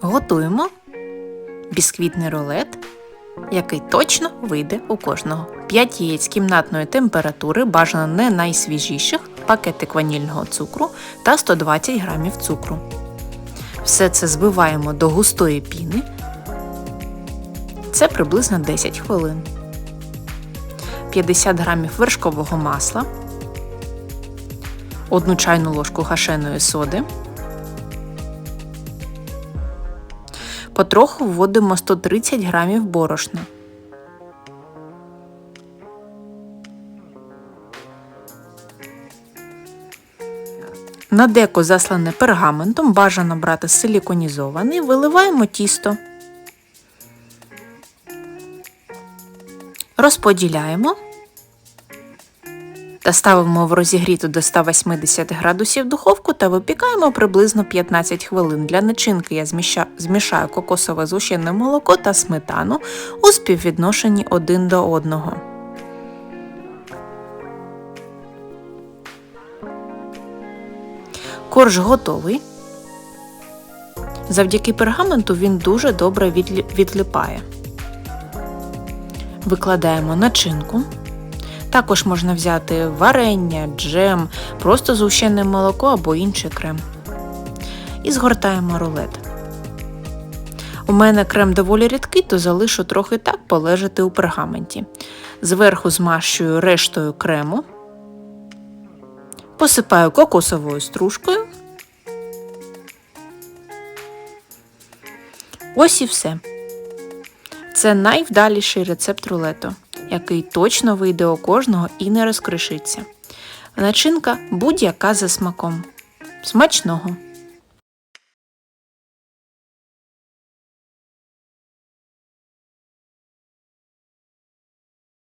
Готуємо бісквітний рулет, який точно вийде у кожного. 5 яєць кімнатної температури, бажано не найсвіжіших, пакетик ванільного цукру та 120 грамів цукру. Все це збиваємо до густої піни. Це приблизно 10 хвилин. 50 грамів вершкового масла, 1 чайну ложку гашеної соди. Потроху вводимо 130 грамів борошна. На деко заслане пергаментом бажано брати силіконізований, виливаємо тісто. Розподіляємо та ставимо в розігріту до 180 градусів духовку та випікаємо приблизно 15 хвилин. Для начинки я змішаю кокосове згущене молоко та сметану у співвідношенні один до одного. Корж готовий. Завдяки пергаменту він дуже добре відлі- відлипає. Викладаємо начинку. Також можна взяти варення, джем, просто згущене молоко або інший крем. І згортаємо рулет. У мене крем доволі рідкий, то залишу трохи так полежати у пергаменті. Зверху змащую рештою крему, посипаю кокосовою стружкою. Ось і все. Це найвдаліший рецепт рулету, який точно вийде у кожного і не розкришиться. Начинка будь-яка за смаком. Смачного!